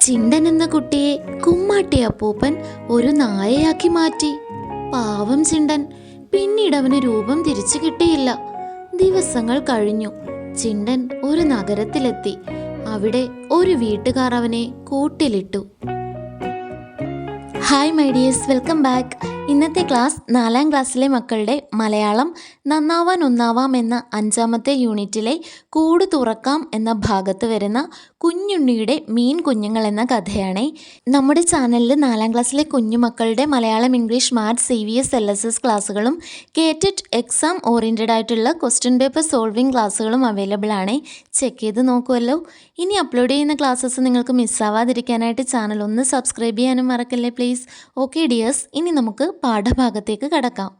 ചിണ്ടൻ എന്ന കുട്ടിയെ കുമ്മാട്ടി അപ്പൂപ്പൻ ഒരു നായയാക്കി മാറ്റി. പാവം ചിണ്ടൻ. പിന്നീട് അവന് രൂപം തിരിച്ചു കിട്ടിയില്ല. ദിവസങ്ങൾ കഴിഞ്ഞു. ചിണ്ടൻ ഒരു നഗരത്തിലെത്തി. അവിടെ ഒരു വീട്ടുകാർ അവനെ കൂട്ടിലിട്ടു. Hi my dears welcome back ഇന്നത്തെ ക്ലാസ് നാലാം ക്ലാസ്സിലെ മക്കളുടെ മലയാളം നന്നാവാൻ ഒന്നാവാം എന്ന അഞ്ചാമത്തെ യൂണിറ്റിലെ കൂട് തുറക്കാം എന്ന ഭാഗത്ത് വരുന്ന കുഞ്ഞുണ്ണിയുടെ മീൻ കുഞ്ഞുങ്ങൾ എന്ന കഥയാണ്. നമ്മുടെ ചാനലിൽ നാലാം ക്ലാസ്സിലെ കുഞ്ഞുമക്കളുടെ Malayalam English maths C V S L S S ക്ലാസ്സുകളും കേറ്റഡ് എക്സാം ഓറിയന്റഡ് ആയിട്ടുള്ള ക്വസ്റ്റ്യൻ പേപ്പർ സോൾവിംഗ് ക്ലാസ്സുകളും അവൈലബിൾ ആണ്. ചെക്ക് ചെയ്ത് നോക്കുമല്ലോ ഇനി അപ്ലോഡ് ചെയ്യുന്ന ക്ലാസ്സസ് നിങ്ങൾക്ക് മിസ്സാവാതിരിക്കാനായിട്ട് ചാനൽ ഒന്ന് സബ്സ്ക്രൈബ് ചെയ്യാനും മറക്കല്ലേ പ്ലീസ് ഓക്കെ ഡിയേഴ്സ് ഇനി നമുക്ക് പാഠഭാഗത്തേക്ക് കടക്കാം.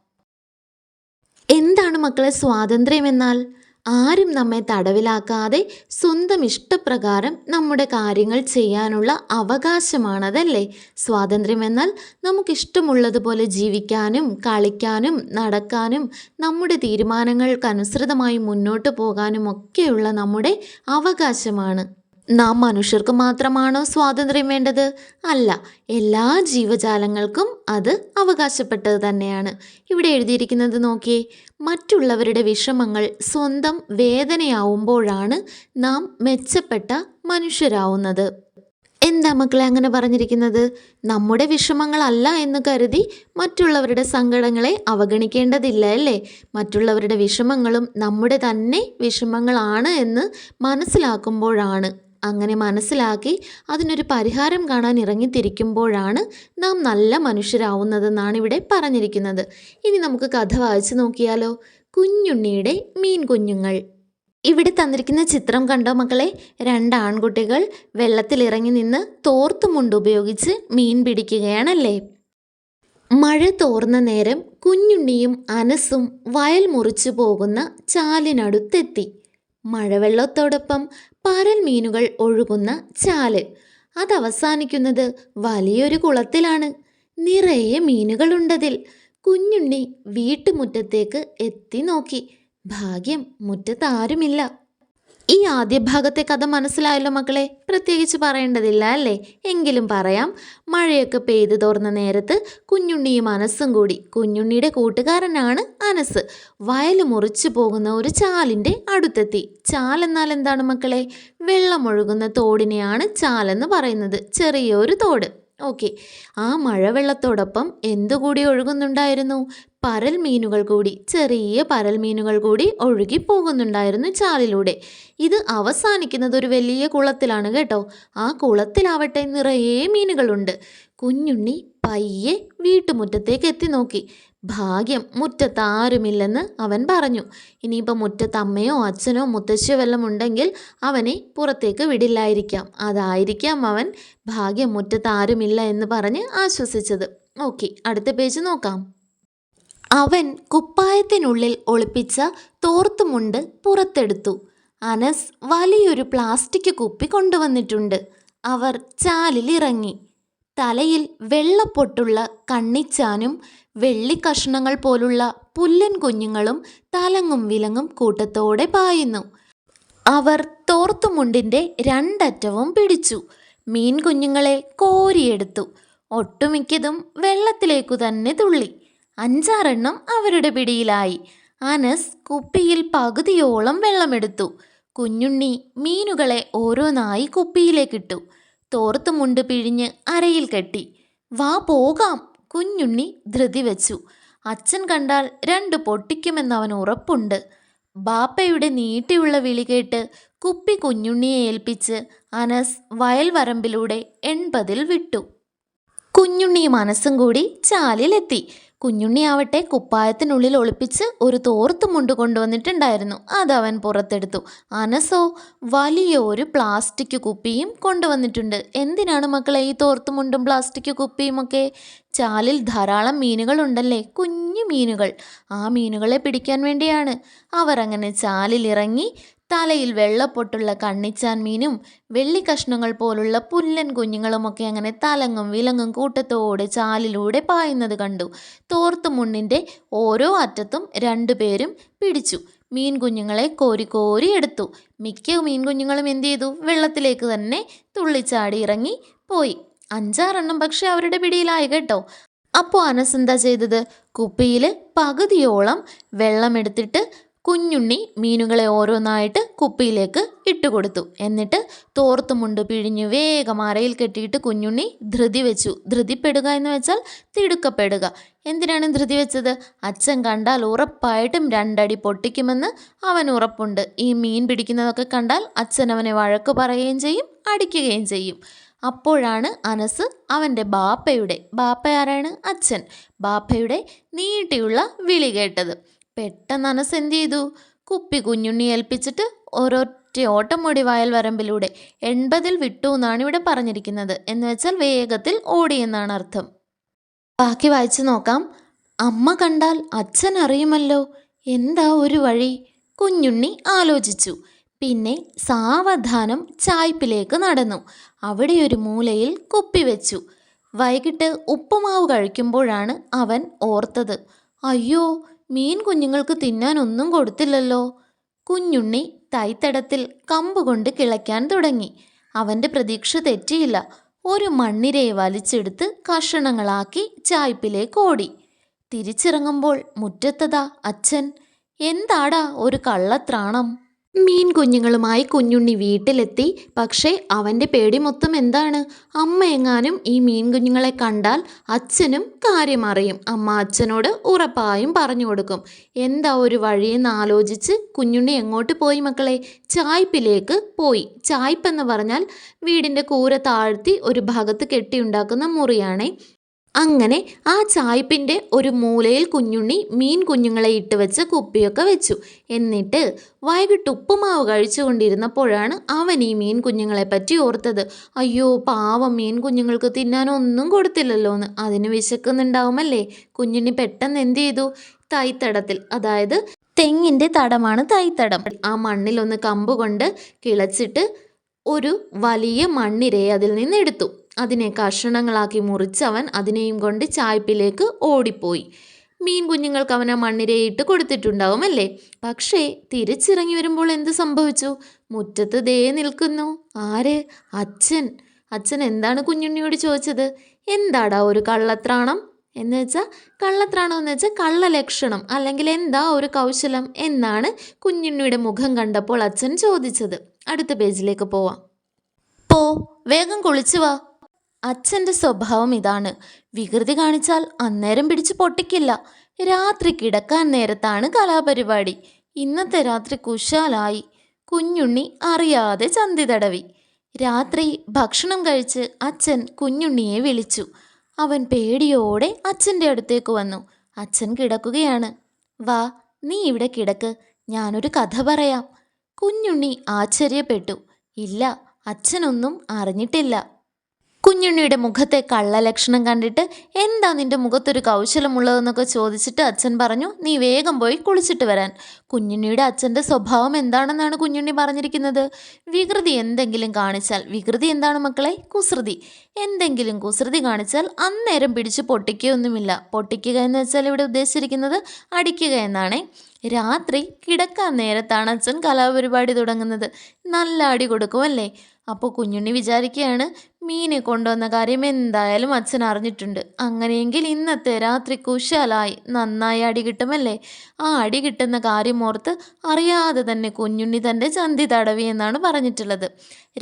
എന്താണ് മക്കളെ സ്വാതന്ത്ര്യം എന്നാൽ? ആരും നമ്മെ തടവിലാക്കാതെ സ്വന്തം ഇഷ്ടപ്രകാരം നമ്മുടെ കാര്യങ്ങൾ ചെയ്യാനുള്ള അവകാശമാണതല്ലേ? സ്വാതന്ത്ര്യമെന്നാൽ നമുക്കിഷ്ടമുള്ളതുപോലെ ജീവിക്കാനും കളിക്കാനും നടക്കാനും നമ്മുടെ തീരുമാനങ്ങൾക്കനുസൃതമായി മുന്നോട്ട് പോകാനും ഒക്കെയുള്ള നമ്മുടെ അവകാശമാണ്. നാം മനുഷ്യർക്ക് മാത്രമാണോ സ്വാതന്ത്ര്യം വേണ്ടത്? അല്ല എല്ലാ ജീവജാലങ്ങൾക്കും അത് അവകാശപ്പെട്ടത് തന്നെയാണ്. ഇവിടെ എഴുതിയിരിക്കുന്നത് നോക്കിയേ മറ്റുള്ളവരുടെ വിഷമങ്ങൾ സ്വന്തം വേദനയാവുമ്പോഴാണ് നാം മെച്ചപ്പെട്ട മനുഷ്യരാവുന്നത്. എന്താ മക്കളെ അങ്ങനെ പറഞ്ഞിരിക്കുന്നത്? നമ്മുടെ വിഷമങ്ങളല്ല എന്ന് കരുതി മറ്റുള്ളവരുടെ സങ്കടങ്ങളെ അവഗണിക്കേണ്ടതില്ല അല്ലേ? മറ്റുള്ളവരുടെ വിഷമങ്ങളും നമ്മുടെ തന്നെ വിഷമങ്ങളാണ് എന്ന് മനസ്സിലാക്കുമ്പോഴാണ് അങ്ങനെ മനസ്സിലാക്കി അതിനൊരു പരിഹാരം കാണാൻ ഇറങ്ങിത്തിരിക്കുമ്പോഴാണ് നാം നല്ല മനുഷ്യരാവുന്നതെന്നാണ് ഇവിടെ പറഞ്ഞിരിക്കുന്നത്. ഇനി നമുക്ക് കഥ വായിച്ചു നോക്കിയാലോ? കുഞ്ഞുണ്ണിയുടെ മീൻ കുഞ്ഞുങ്ങൾ. ഇവിടെ തന്നിരിക്കുന്ന ചിത്രം കണ്ടോ മക്കളെ? രണ്ട് ആൺകുട്ടികൾ വെള്ളത്തിലിറങ്ങി നിന്ന് തോർത്തുമുണ്ട് ഉപയോഗിച്ച് മീൻ പിടിക്കുകയാണല്ലേ? മഴ തോർന്ന നേരം കുഞ്ഞുണ്ണിയും അനസും വയൽ മുറിച്ചു പോകുന്ന ചാലിനടുത്തെത്തി. മഴവെള്ളത്തോടൊപ്പം പരൽ മീനുകൾ ഒഴുകുന്ന ചാൽ. അതവസാനിക്കുന്നത് വലിയൊരു കുളത്തിലാണ്. നിറയെ മീനുകളുണ്ടതിൽ കുഞ്ഞുണ്ണി വീട്ടുമുറ്റത്തേക്ക് എത്തി നോക്കി. ഭാഗ്യം മുറ്റത്താരുമില്ല. ഈ ആദ്യ ഭാഗത്തെ കഥ മനസ്സിലായല്ലോ മക്കളെ? പ്രത്യേകിച്ച് പറയേണ്ടതില്ല അല്ലേ? എങ്കിലും പറയാം. മഴയൊക്കെ പെയ്തു തോർന്ന നേരത്ത് കുഞ്ഞുണ്ണിയും അനസും കൂടി. കുഞ്ഞുണ്ണിയുടെ കൂട്ടുകാരനാണ് അനസ്. വയൽ മുറിച്ചു പോകുന്ന ഒരു ചാലിന്റെ അടുത്തെത്തി. ചാൽ എന്നാൽ എന്താണ് മക്കളെ? വെള്ളമൊഴുകുന്ന തോടിനെയാണ് ചാലെന്ന് പറയുന്നത്. ചെറിയൊരു തോട്. ഓക്കെ. ആ മഴവെള്ളത്തോടൊപ്പം എന്തുകൂടി ഒഴുകുന്നുണ്ടായിരുന്നു? പരൽ മീനുകൾ കൂടി ചെറിയ പരൽ മീനുകൾ കൂടി ഒഴുകി പോകുന്നുണ്ടായിരുന്നു ചാലിലൂടെ. ഇത് അവസാനിക്കുന്നത് ഒരു വലിയ കുളത്തിലാണ് കേട്ടോ. ആ കുളത്തിലാവട്ടെ നിറയെ മീനുകളുണ്ട്. കുഞ്ഞുണ്ണി പയ്യെ വീട്ടുമുറ്റത്തേക്ക് എത്തി നോക്കി. ഭാഗ്യം മുറ്റത്ത് ആരുമില്ലെന്ന് അവൻ പറഞ്ഞു. ഇനിയിപ്പോൾ മുറ്റത്ത് അമ്മയോ അച്ഛനോ മുത്തശ്ശിയോ വല്ലതും ഉണ്ടെങ്കിൽ അവനെ പുറത്തേക്ക് വിടില്ലായിരിക്കാം. അതായിരിക്കാം അവൻ ഭാഗ്യം മുറ്റത്ത് ആരുമില്ല എന്ന് പറഞ്ഞ് ആശ്വസിച്ചത്. ഓക്കെ അടുത്ത പേജ് നോക്കാം. അവൻ കുപ്പായത്തിനുള്ളിൽ ഒളിപ്പിച്ച തോർത്തുമുണ്ട് പുറത്തെടുത്തു. അനസ് വലിയൊരു പ്ലാസ്റ്റിക് കുപ്പി കൊണ്ടുവന്നിട്ടുണ്ട്. അവർ ചാലിലിറങ്ങി. തലയിൽ വെള്ളപ്പൊട്ടുള്ള കണ്ണിച്ചാനും വെള്ളിക്കഷ്ണങ്ങൾ പോലുള്ള പുല്ലൻ കുഞ്ഞുങ്ങളും തലങ്ങും വിലങ്ങും കൂട്ടത്തോടെ പായുന്നു. അവർ തോർത്തുമുണ്ടിന്റെ രണ്ടറ്റവും പിടിച്ചു. മീൻ കുഞ്ഞുങ്ങളെ കോരിയെടുത്തു. ഒട്ടുമിക്കതും വെള്ളത്തിലേക്കു തന്നെ തുള്ളി. അഞ്ചാറെണ്ണം അവരുടെ പിടിയിലായി. അനസ് കുപ്പിയിൽ പകുതിയോളം വെള്ളമെടുത്തു. കുഞ്ഞുണ്ണി മീനുകളെ ഓരോന്നായി കുപ്പിയിലേക്കിട്ടു. തോർത്തുമുണ്ട് പിഴിഞ്ഞ് അരയിൽ കെട്ടി. വാ പോകാം കുഞ്ഞുണ്ണി ധൃതി വെച്ചു. അച്ഛൻ കണ്ടാൽ രണ്ട് പൊട്ടിക്കുമെന്നവൻ ഉറപ്പുണ്ട്. ബാപ്പയുടെ നീട്ടിയുള്ള വിളി കേട്ട് കുപ്പി കുഞ്ഞുണ്ണിയെ ഏൽപ്പിച്ച് അനസ് വയൽവരമ്പിലൂടെ എൺപതിൽ വിട്ടു. കുഞ്ഞുണ്ണി മനസ്സും കൂടി ചാലിലെത്തി. കുഞ്ഞുണ്ണിയാവട്ടെ കുപ്പായത്തിനുള്ളിൽ ഒളിപ്പിച്ച് ഒരു തോർത്ത് മുണ്ട് കൊണ്ടുവന്നിട്ടുണ്ടായിരുന്നു. അതവൻ പുറത്തെടുത്തു. അനസോ വലിയ ഒരു പ്ലാസ്റ്റിക് കുപ്പിയും കൊണ്ടുവന്നിട്ടുണ്ട്. എന്തിനാണ് മക്കളെ ഈ തോർത്ത് മുണ്ടും പ്ലാസ്റ്റിക് കുപ്പിയും ഒക്കെ ചാലിൽ ധാരാളം മീനുകളുണ്ടല്ലേ കുഞ്ഞു മീനുകൾ. ആ മീനുകളെ പിടിക്കാൻ വേണ്ടിയാണ്. അവർ അങ്ങനെ ചാലിലിറങ്ങി തലയിൽ വെള്ളപ്പൊട്ടുള്ള കണ്ണിച്ചാൻ മീനും വെള്ളിക്കഷ്ണങ്ങൾ പോലുള്ള പുല്ലൻ കുഞ്ഞുങ്ങളുമൊക്കെ അങ്ങനെ തലങ്ങും വിലങ്ങും കൂട്ടത്തോടെ ചാലിലൂടെ പായുന്നത് കണ്ടു. തോർത്തുമുണ്ണിന്റെ ഓരോ അറ്റത്തും രണ്ടുപേരും പിടിച്ചു. മീൻ കുഞ്ഞുങ്ങളെ കോരി കോരി എടുത്തു. മിക്ക മീൻ കുഞ്ഞുങ്ങളും എന്ത് ചെയ്തു? വെള്ളത്തിലേക്ക് തന്നെ തുള്ളിച്ചാടി ഇറങ്ങി പോയി. അഞ്ചാറെണ്ണം പക്ഷെ അവരുടെ പിടിയിലായി കേട്ടോ. അപ്പോൾ അനസ് എന്താ ചെയ്തത്? കുപ്പിയിൽ പകുതിയോളം വെള്ളമെടുത്തിട്ട് കുഞ്ഞുണ്ണി മീനുകളെ ഓരോന്നായിട്ട് കുപ്പിയിലേക്ക് ഇട്ടുകൊടുത്തു എന്നിട്ട് തോർത്തുമുണ്ട് പിഴിഞ്ഞ് വേഗം അറയിൽ കെട്ടിയിട്ട് കുഞ്ഞുണ്ണി ധൃതി വെച്ചു. ധൃതിപ്പെടുക എന്ന് വെച്ചാൽ തിടുക്കപ്പെടുക. എന്തിനാണ് ധൃതി വെച്ചത്? അച്ഛൻ കണ്ടാൽ ഉറപ്പായിട്ടും രണ്ടടി പൊട്ടിക്കുമെന്ന് അവൻ ഉറപ്പുണ്ട്. ഈ മീൻ പിടിക്കുന്നതൊക്കെ കണ്ടാൽ അച്ഛൻ അവനെ വഴക്ക് പറയുകയും ചെയ്യും അടിക്കുകയും ചെയ്യും. അപ്പോഴാണ് അനസ് അവന്റെ ബാപ്പയുടെ ബാപ്പ ആരാണ്? അച്ഛൻ. ബാപ്പയുടെ നീട്ടിയുള്ള വിളി കേട്ടത്. പെട്ടെന്ന് അനസ് എന്ത് ചെയ്തു കുപ്പി കുഞ്ഞുണ്ണി ഏൽപ്പിച്ചിട്ട് ഒരൊറ്റ ഓട്ടം ഓടി വയൽ വരമ്പിലൂടെ എൺപതിൽ വിട്ടു എന്നാണ് ഇവിടെ പറഞ്ഞിരിക്കുന്നത്. എന്ന് വെച്ചാൽ വേഗത്തിൽ ഓടി എന്നാണ് അർത്ഥം. ബാക്കി വായിച്ചു നോക്കാം. അമ്മ കണ്ടാൽ അച്ഛൻ അറിയുമല്ലോ. എന്താ ഒരു വഴി? കുഞ്ഞുണ്ണി ആലോചിച്ചു. പിന്നെ സാവധാനം ചായ്പിലേക്ക് നടന്നു. അവിടെ ഒരു മൂലയിൽ കുപ്പി വെച്ചു. വൈകിട്ട് ഉപ്പുമാവ് കഴിക്കുമ്പോഴാണ് അവൻ ഓർത്തത്. അയ്യോ മീൻ കുഞ്ഞുങ്ങൾക്ക് തിന്നാൻ ഒന്നും കൊടുത്തില്ലല്ലോ. കുഞ്ഞുണ്ണി തൈത്തടത്തിൽ കമ്പുകൊണ്ട് കിളയ്ക്കാൻ തുടങ്ങി. അവന്റെ പ്രതീക്ഷ തെറ്റിയില്ല. ഒരു മണ്ണിരയെ വലിച്ചെടുത്ത് കഷണങ്ങളാക്കി ചായ്പിലേക്ക് ഓടി. തിരിച്ചിറങ്ങുമ്പോൾ മുറ്റത്തതാ അച്ഛൻ. എന്താടാ ഒരു കള്ളത്രാണം? മീൻ കുഞ്ഞുങ്ങളുമായി കുഞ്ഞുണ്ണി വീട്ടിലെത്തി. പക്ഷേ അവന്റെ പേടി മൊത്തം എന്താണ്? അമ്മ എങ്ങാനും ഈ മീൻ കുഞ്ഞുങ്ങളെ കണ്ടാൽ അച്ഛനും കാര്യം അറിയും. അമ്മ അച്ഛനോട് ഉറപ്പായും പറഞ്ഞു കൊടുക്കും. എന്താ ഒരു വഴിയെന്ന് ആലോചിച്ച് കുഞ്ഞുണ്ണി എങ്ങോട്ട് പോയി മക്കളെ? ചായ്പിലേക്ക് പോയി. ചായ്പ് എന്ന് പറഞ്ഞാൽ വീടിന്റെ കൂര താഴ്ത്തി ഒരു ഭാഗത്ത് കെട്ടിയുണ്ടാക്കുന്ന മുറിയാണേ. അങ്ങനെ ആ ചായ്പിന്റെ ഒരു മൂലയിൽ കുഞ്ഞുണ്ണി മീൻ കുഞ്ഞുങ്ങളെ ഇട്ട് വെച്ച് കുപ്പിയൊക്കെ വെച്ചു. എന്നിട്ട് വൈകിട്ട് ഉപ്പുമാവ് കഴിച്ചുകൊണ്ടിരുന്നപ്പോഴാണ് അവൻ ഈ മീൻ കുഞ്ഞുങ്ങളെ പറ്റി ഓർത്തത്. അയ്യോ പാവം മീൻ കുഞ്ഞുങ്ങൾക്ക് തിന്നാനൊന്നും കൊടുത്തില്ലല്ലോ എന്ന് അതിന് വിശക്കുന്നുണ്ടാവുമല്ലേ? കുഞ്ഞുണ്ണി പെട്ടെന്ന് എന്ത് ചെയ്തു? തൈത്തടത്തിൽ അതായത് തെങ്ങിന്റെ തടമാണ് തൈത്തടം. ആ മണ്ണിലൊന്ന് കമ്പ് കൊണ്ട് കിളച്ചിട്ട് ഒരു വലിയ മണ്ണിരയെ അതിൽ നിന്ന് എടുത്തു. അതിനെ കഷണങ്ങളാക്കി മുറിച്ചവൻ അതിനെയും കൊണ്ട് ചായ്പിലേക്ക് ഓടിപ്പോയി. മീൻ കുഞ്ഞുങ്ങൾക്ക് അവനെ മണ്ണിരയിട്ട് കൊടുത്തിട്ടുണ്ടാവും അല്ലേ പക്ഷേ തിരിച്ചിറങ്ങി വരുമ്പോൾ എന്ത് സംഭവിച്ചു? മുറ്റത്ത് ദേ നിൽക്കുന്നു. ആര്? അച്ഛൻ. അച്ഛൻ എന്താണ് കുഞ്ഞുണ്ണിയോട് ചോദിച്ചത്? എന്താടാ ഒരു കള്ളത്രാണം? എന്ന് വെച്ചാൽ കള്ളത്രാണം എന്ന് വെച്ചാൽ കള്ളലക്ഷണം അല്ലെങ്കിൽ എന്താ ഒരു കൗശലം എന്നാണ് കുഞ്ഞുണ്ണിയുടെ മുഖം കണ്ടപ്പോൾ അച്ഛൻ ചോദിച്ചത്. അടുത്ത പേജിലേക്ക് പോവാം. പോ വേഗം കുളിച്ചു വാ. അച്ഛന്റെ സ്വഭാവം ഇതാണ്. വികൃതി കാണിച്ചാൽ അന്നേരം പിടിച്ച് പൊട്ടിക്കില്ല. രാത്രി കിടക്കാൻ നേരത്താണ് കലാപരിപാടി. ഇന്നത്തെ രാത്രി കുശാലായി. കുഞ്ഞുണ്ണി അറിയാതെ ചന്തി തടവി. രാത്രി ഭക്ഷണം കഴിച്ച് അച്ഛൻ കുഞ്ഞുണ്ണിയെ വിളിച്ചു. അവൻ പേടിയോടെ അച്ഛന്റെ അടുത്തേക്ക് വന്നു. അച്ഛൻ കിടക്കുകയാണ്. വാ നീ ഇവിടെ കിടക്ക്. ഞാനൊരു കഥ പറയാം. കുഞ്ഞുണ്ണി ആശ്ചര്യപ്പെട്ടു. ഇല്ല അച്ഛനൊന്നും അറിഞ്ഞിട്ടില്ല. കുഞ്ഞുണ്ണിയുടെ മുഖത്തെ കള്ളലക്ഷണം കണ്ടിട്ട് എന്താ നിന്റെ മുഖത്തൊരു കൗശലമുള്ളതെന്നൊക്കെ ചോദിച്ചിട്ട് അച്ഛൻ പറഞ്ഞു നീ വേഗം പോയി കുളിച്ചിട്ട് വരാൻ. കുഞ്ഞുണ്ണിയുടെ അച്ഛന്റെ സ്വഭാവം എന്താണെന്നാണ് കുഞ്ഞുണ്ണി പറഞ്ഞിരിക്കുന്നത്? വികൃതി എന്തെങ്കിലും കാണിച്ചാൽ വികൃതി എന്താണ് മക്കളെ? കുസൃതി. എന്തെങ്കിലും കുസൃതി കാണിച്ചാൽ അന്നേരം പിടിച്ച് പൊട്ടിക്കുകയൊന്നുമില്ല. പൊട്ടിക്കുക എന്ന് വെച്ചാൽ ഇവിടെ ഉദ്ദേശിച്ചിരിക്കുന്നത് അടിക്കുക എന്നാണേ. രാത്രി കിടക്കാൻ നേരത്താണ് അച്ഛൻ കലാപരിപാടി തുടങ്ങുന്നത്. നല്ല അടി കൊടുക്കുമല്ലേ? അപ്പോൾ കുഞ്ഞുണ്ണി വിചാരിക്കുകയാണ് മീനെ കൊണ്ടുവന്ന കാര്യം എന്തായാലും അച്ഛൻ അറിഞ്ഞിട്ടുണ്ട്. അങ്ങനെയെങ്കിൽ ഇന്നത്തെ രാത്രി കുശാലായി നന്നായി അടി കിട്ടുമല്ലേ? ആ അടി കിട്ടുന്ന കാര്യം ഓർത്ത് അറിയാതെ തന്നെ കുഞ്ഞുണ്ണി തന്റെ ചന്തി തടവി എന്നാണ് പറഞ്ഞിട്ടുള്ളത്.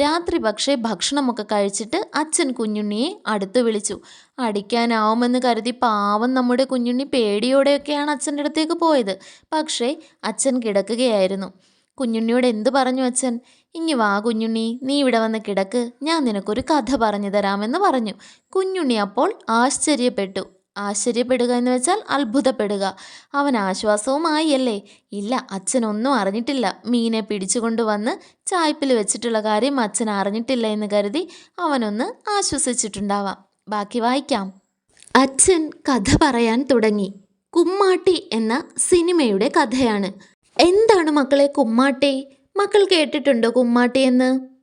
രാത്രി പക്ഷേ ഭക്ഷണമൊക്കെ കഴിച്ചിട്ട് അച്ഛൻ കുഞ്ഞുണ്ണിയെ അടുത്ത് വിളിച്ചു. അടിക്കാനാവുമെന്ന് കരുതി പാവം നമ്മുടെ കുഞ്ഞുണ്ണി പേടിയോടെയൊക്കെയാണ് അച്ഛന്റെ അടുത്തേക്ക് പോയത്. പക്ഷേ അച്ഛൻ കിടക്കുകയായിരുന്നു. കുഞ്ഞുണ്ണിയോട് എന്ത് പറഞ്ഞു അച്ഛൻ? ഇങ്ങി വാ കുഞ്ഞുണ്ണി നീ ഇവിടെ വന്ന് കിടക്ക്. ഞാൻ നിനക്കൊരു കഥ പറഞ്ഞു തരാമെന്ന് പറഞ്ഞു. കുഞ്ഞുണ്ണി അപ്പോൾ ആശ്ചര്യപ്പെട്ടു. ആശ്ചര്യപ്പെടുക എന്ന് വെച്ചാൽ അത്ഭുതപ്പെടുക. അവൻ ആശ്വാസവുമായി അല്ലേ ഇല്ല അച്ഛനൊന്നും അറിഞ്ഞിട്ടില്ല. മീനെ പിടിച്ചുകൊണ്ടുവന്ന് ചായ്പിൽ വെച്ചിട്ടുള്ള കാര്യം അച്ഛൻ അറിഞ്ഞിട്ടില്ല എന്ന് കരുതി അവനൊന്ന് ആശ്വസിച്ചിട്ടുണ്ടാവാം. ബാക്കി വായിക്കാം. അച്ഛൻ കഥ പറയാൻ തുടങ്ങി. കുമ്മാട്ടി എന്ന സിനിമയുടെ കഥയാണ്. എന്താണ് മക്കളെ കുമ്മാട്ടി? മക്കൾ കേട്ടിട്ടുണ്ടോ കുമ്മാട്ടി എന്ന്?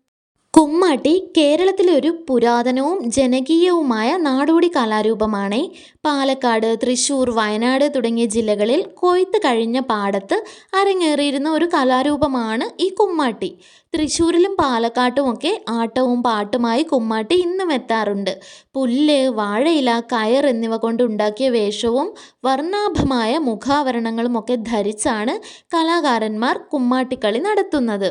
കുമ്മാട്ടി കേരളത്തിലെ ഒരു പുരാതനവും ജനകീയവുമായ നാടോടി കലാരൂപമാണ്. പാലക്കാട് തൃശൂർ വയനാട് തുടങ്ങിയ ജില്ലകളിൽ കൊയ്ത്ത് കഴിഞ്ഞ പാടത്ത് അരങ്ങേറിയിരുന്ന ഒരു കലാരൂപമാണ് ഈ കുമ്മാട്ടി. തൃശ്ശൂരിലും പാലക്കാട്ടുമൊക്കെ ആട്ടവും പാട്ടുമായി കുമ്മാട്ടി ഇന്നും എത്താറുണ്ട്. പുല്ല് വാഴയില കയർ എന്നിവ കൊണ്ട് ഉണ്ടാക്കിയ വേഷവും വർണാഭമായ മുഖാവരണങ്ങളുമൊക്കെ ധരിച്ചാണ് കലാകാരന്മാർ കുമ്മാട്ടിക്കളി നടത്തുന്നത്.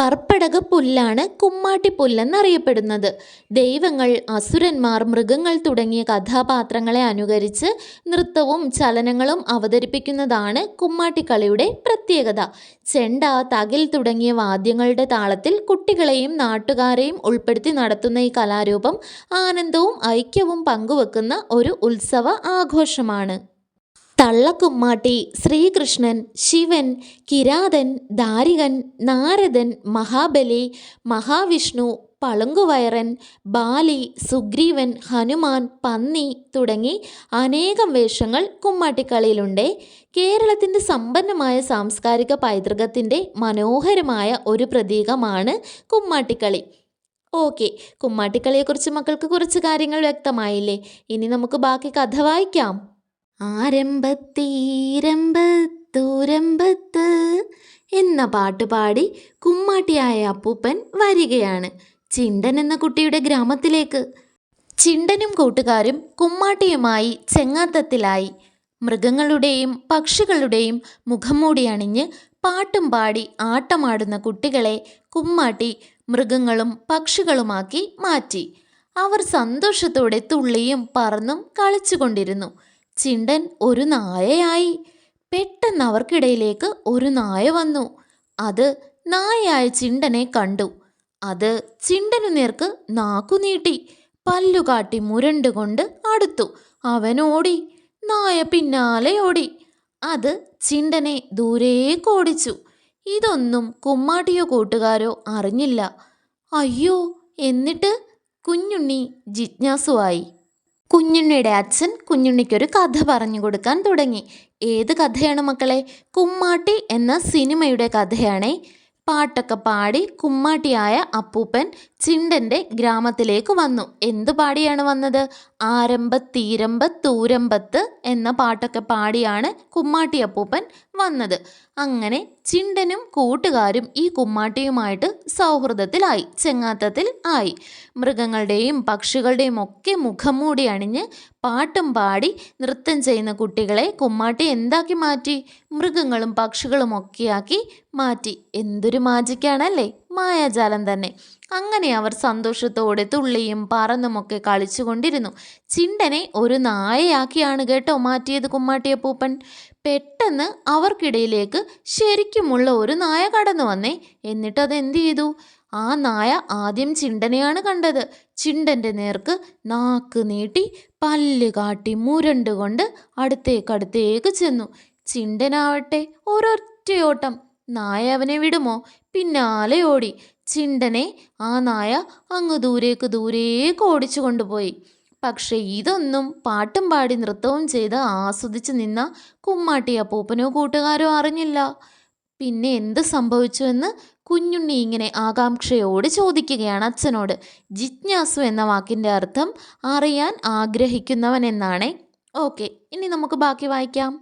പർപ്പടക പുല്ലാണ് കുമ്മാട്ടി കുമ്മാട്ടിപ്പുല്ലെന്നറിയപ്പെടുന്നത്. ദൈവങ്ങൾ അസുരന്മാർ മൃഗങ്ങൾ തുടങ്ങിയ കഥാപാത്രങ്ങളെ അനുകരിച്ച് നൃത്തവും ചലനങ്ങളും അവതരിപ്പിക്കുന്നതാണ് കുമ്മാട്ടിക്കളിയുടെ പ്രത്യേകത. ചെണ്ട തകിൽ തുടങ്ങിയ വാദ്യങ്ങളുടെ താളത്തിൽ കുട്ടികളെയും നാട്ടുകാരെയും ഉൾപ്പെടുത്തി നടത്തുന്ന ഈ കലാരൂപം ആനന്ദവും ഐക്യവും പങ്കുവെക്കുന്ന ഒരു ഉത്സവ ആഘോഷമാണ്. തള്ളക്കുമ്മാട്ടി ശ്രീകൃഷ്ണൻ ശിവൻ കിരാതൻ ദാരികൻ നാരദൻ മഹാബലി മഹാവിഷ്ണു പളുങ്കുവയറൻ ബാലി സുഗ്രീവൻ ഹനുമാൻ പന്നി തുടങ്ങി അനേകം വേഷങ്ങൾ കുമ്മാട്ടിക്കളിയിലുണ്ട്. കേരളത്തിന്റെ സമ്പന്നമായ സാംസ്കാരിക പൈതൃകത്തിന്റെ മനോഹരമായ ഒരു പ്രതീകമാണ് കുമ്മാട്ടിക്കളി. ഓക്കെ കുമ്മാട്ടിക്കളിയെക്കുറിച്ച് മക്കൾക്ക് കുറച്ച് കാര്യങ്ങൾ വ്യക്തമായില്ലേ? ഇനി നമുക്ക് ബാക്കി കഥ വായിക്കാം. ആരംഭത്തീരമ്പത്തൂരമ്പത്ത് എന്ന പാട്ട് പാടി കുമ്മാട്ടിയായ അപ്പൂപ്പൻ വരികയാണ്. ചിണ്ടൻ എന്ന കുട്ടിയുടെ ഗ്രാമത്തിലേക്ക്. ചിണ്ടനും കൂട്ടുകാരും കുമ്മാട്ടിയുമായി ചെങ്ങാത്തത്തിലായി. മൃഗങ്ങളുടെയും പക്ഷികളുടെയും മുഖംമൂടി അണിഞ്ഞ് പാട്ടും പാടി ആട്ടമാടുന്ന കുട്ടികളെ കുമ്മാട്ടി മൃഗങ്ങളും പക്ഷികളുമാക്കി മാറ്റി. അവർ സന്തോഷത്തോടെ തുള്ളിയും പറന്നും കളിച്ചുകൊണ്ടിരുന്നു. ചിണ്ടൻ ഒരു നായയായി. പെട്ടെന്ന് അവർക്കിടയിലേക്ക് ഒരു നായ വന്നു. അത് നായയായ ചിണ്ടനെ കണ്ടു. അത് ചിണ്ടനു നേർക്ക് നാക്കു നീട്ടി. പല്ലുകാട്ടി മുരണ്ടുകൊണ്ട് അടുത്തു. അവൻ ഓടി. നായ പിന്നാലെ ഓടി. അത് ചിണ്ടനെ ദൂരേക്ക് ഓടിച്ചു. ഇതൊന്നും കുമ്മാട്ടിയോ കൂട്ടുകാരോ അറിഞ്ഞില്ല. അയ്യോ എന്നിട്ട് കുഞ്ഞുണ്ണി ജിജ്ഞാസുവായി. കുഞ്ഞുണ്ണിയുടെ അച്ഛൻ കുഞ്ഞുണ്ണിക്കൊരു കഥ പറഞ്ഞു കൊടുക്കാൻ തുടങ്ങി. ഏത് കഥയാണ് മക്കളെ? കുമ്മാട്ടി എന്ന സിനിമയുടെ കഥയാണേ. പാട്ടൊക്കെ പാടി കുമ്മാട്ടിയായ അപ്പൂപ്പൻ ചിണ്ടന്റെ ഗ്രാമത്തിലേക്ക് വന്നു. എന്ത് പാടിയാണ് വന്നത്? തൂരമ്പത്ത് എന്ന പാട്ടൊക്കെ പാടിയാണ് കുമ്മാട്ടിയപ്പൂപ്പൻ വന്നത്. അങ്ങനെ ചിണ്ടനും കൂട്ടുകാരും ഈ കുമ്മാട്ടിയുമായിട്ട് സൗഹൃദത്തിലായി ചെങ്ങാത്തത്തിൽ ആയി. മൃഗങ്ങളുടെയും പക്ഷികളുടെയും ഒക്കെ മുഖം മൂടി അണിഞ്ഞ് പാട്ടും പാടി നൃത്തം ചെയ്യുന്ന കുട്ടികളെ കുമ്മാട്ടി എന്താക്കി മാറ്റി? മൃഗങ്ങളും പക്ഷികളും ഒക്കെയാക്കി മാറ്റി. എന്തൊരു മാജിക്കാണല്ലേ മായാജാലം തന്നെ. അങ്ങനെ അവർ സന്തോഷത്തോടെ തുള്ളിയും പറന്നുമൊക്കെ കളിച്ചുകൊണ്ടിരുന്നു. ചിണ്ടനെ ഒരു നായയാക്കിയാണ് കേട്ടോ മാറ്റിയത് കുമ്മാട്ടിയ പൂപ്പൻ. പെട്ടെന്ന് അവർക്കിടയിലേക്ക് ശരിക്കുമുള്ള ഒരു നായ കടന്നു വന്നേ. എന്നിട്ട് അത് എന്ത് ചെയ്തു? ആ നായ ആദ്യം ചിണ്ടനെയാണ് കണ്ടത്. ചിണ്ടന്റെ നേർക്ക് നാക്ക് നീട്ടി പല്ല് കാട്ടി മുരണ്ടുകൊണ്ട് അടുത്തേക്കടുത്തേക്ക് അടുത്തേക്ക് ചെന്നു. ചിണ്ടനാവട്ടെ ഒരൊറ്റയോട്ടം. നായ അവനെ വിടുമോ? പിന്നാലെ ഓടി. ചിണ്ടനെ ആ നായ അങ്ങ് ദൂരേക്ക് ദൂരേക്ക് ഓടിച്ചു കൊണ്ടുപോയി. പക്ഷേ ഇതൊന്നും പാട്ടും പാടി നൃത്തവും ചെയ്ത് ആസ്വദിച്ച് നിന്ന കുമ്മാട്ടി അപ്പൂപ്പനോ കൂട്ടുകാരോ അറിഞ്ഞില്ല. പിന്നെ എന്ത് സംഭവിച്ചുവെന്ന് കുഞ്ഞുണ്ണി ഇങ്ങനെ ആകാംക്ഷയോട് ചോദിക്കുകയാണ് അച്ഛനോട്. ജിജ്ഞാസു എന്ന വാക്കിന്റെ അർത്ഥം അറിയാൻ ആഗ്രഹിക്കുന്നവൻ എന്നാണ്. ഓക്കെ ഇനി നമുക്ക് ബാക്കി വായിക്കാം.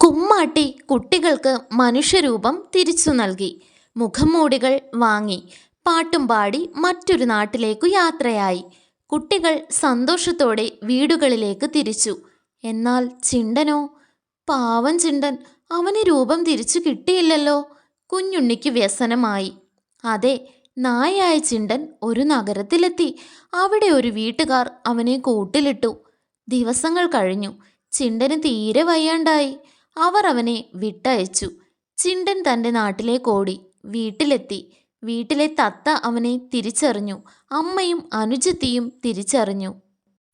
കുമ്മാട്ടി കുട്ടികൾക്ക് മനുഷ്യരൂപം തിരിച്ചു നൽകി. മുഖംമൂടികൾ വാങ്ങി. പാട്ടും പാടി മറ്റൊരു നാട്ടിലേക്കു യാത്രയായി. കുട്ടികൾ സന്തോഷത്തോടെ വീടുകളിലേക്ക് തിരിച്ചു. എന്നാൽ ചിണ്ടനോ? പാവം ചിണ്ടൻ. അവന് രൂപം തിരിച്ചു കിട്ടിയില്ലല്ലോ. കുഞ്ഞുണ്ണിക്ക് വ്യസനമായി. അതെ നായായ ചിണ്ടൻ ഒരു നഗരത്തിലെത്തി. അവിടെ ഒരു വീട്ടുകാർ അവനെ കൂട്ടിലിട്ടു. ദിവസങ്ങൾ കഴിഞ്ഞു. ചിണ്ടന് തീരെ വയ്യാണ്ടായി. അവർ അവനെ വിട്ടയച്ചു. ചിണ്ടൻ തന്റെ നാട്ടിലേക്ക് ഓടി. വീട്ടിലെത്തി. വീട്ടിലെ തത്ത അവനെ തിരിച്ചറിഞ്ഞു. അമ്മയും അനുജത്തിയും തിരിച്ചറിഞ്ഞു.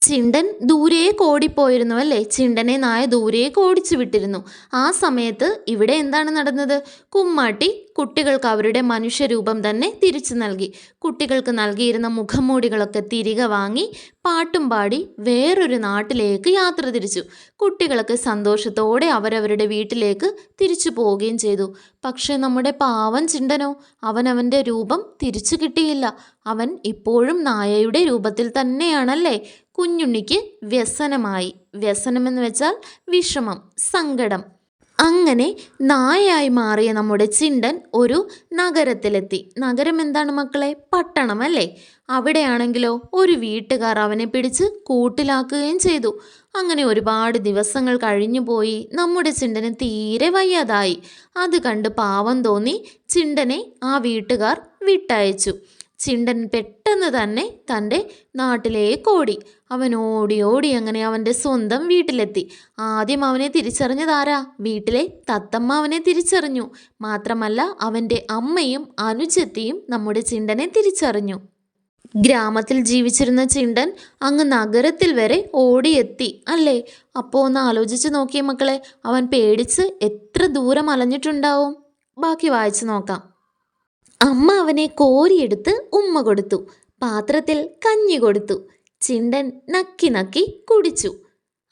ചിണ്ടൻ ദൂരേക്ക് ഓടിപ്പോയിരുന്നു അല്ലേ? ചിണ്ടനെ നായ ദൂരേക്ക് ഓടിച്ചു വിട്ടിരുന്നു. ആ സമയത്ത് ഇവിടെ എന്താണ് നടന്നത്? കുമ്മാട്ടി കുട്ടികൾക്ക് അവരുടെ മനുഷ്യരൂപം തന്നെ തിരിച്ചു നൽകി. കുട്ടികൾക്ക് നൽകിയിരുന്ന മുഖംമൂടികളൊക്കെ തിരികെ വാങ്ങി പാട്ടും പാടി വേറൊരു നാട്ടിലേക്ക് യാത്ര തിരിച്ചു. കുട്ടികളൊക്കെ സന്തോഷത്തോടെ അവരവരുടെ വീട്ടിലേക്ക് തിരിച്ചു പോവുകയും ചെയ്തു. പക്ഷേ നമ്മുടെ പാവൻ ചിണ്ടനോ അവനവന്റെ രൂപം തിരിച്ചു കിട്ടിയില്ല. അവൻ ഇപ്പോഴും നായയുടെ രൂപത്തിൽ തന്നെയാണല്ലേ? കുഞ്ഞുണ്ണിക്ക് വ്യസനമായി. വ്യസനമെന്ന് വെച്ചാൽ വിഷമം സങ്കടം. അങ്ങനെ നായയായി മാറിയ നമ്മുടെ ചിണ്ടൻ ഒരു നഗരത്തിലെത്തി. നഗരം എന്താണ് മക്കളെ? പട്ടണം അല്ലേ? അവിടെയാണെങ്കിലോ ഒരു വീട്ടുകാർ അവനെ പിടിച്ച് കൂട്ടിലാക്കുകയും ചെയ്തു. അങ്ങനെ ഒരുപാട് ദിവസങ്ങൾ കഴിഞ്ഞു പോയി. നമ്മുടെ ചിണ്ടന് തീരെ വയ്യാതായി. അത് കണ്ട് പാവം തോന്നി ചിണ്ടനെ ആ വീട്ടുകാർ വിട്ടയച്ചു. ചിണ്ടൻ പെട്ടെന്ന് തന്നെ തന്റെ നാട്ടിലേക്ക് ഓടി. അവൻ ഓടി ഓടി അങ്ങനെ അവന്റെ സ്വന്തം വീട്ടിലെത്തി. ആദ്യം അവനെ തിരിച്ചറിഞ്ഞതാരാ വീട്ടിലെ തത്തമ്മ അവനെ തിരിച്ചറിഞ്ഞു. മാത്രമല്ല അവന്റെ അമ്മയും അനുജത്തിയും നമ്മുടെ ചിണ്ടനെ തിരിച്ചറിഞ്ഞു. ഗ്രാമത്തിൽ ജീവിച്ചിരുന്ന ചിണ്ടൻ അങ്ങ് നഗരത്തിൽ വരെ ഓടിയെത്തി അല്ലേ? അപ്പോൾ ഒന്ന് ആലോചിച്ച് നോക്കിയ മക്കളെ. അവൻ പേടിച്ച് എത്ര ദൂരം അലഞ്ഞിട്ടുണ്ടാവും? ബാക്കി വായിച്ചു നോക്കാം. അമ്മ അവനെ കോരിയെടുത്ത് ഉമ്മ കൊടുത്തു. പാത്രത്തിൽ കഞ്ഞി കൊടുത്തു. ചിണ്ടൻ നക്കി നക്കി കുടിച്ചു.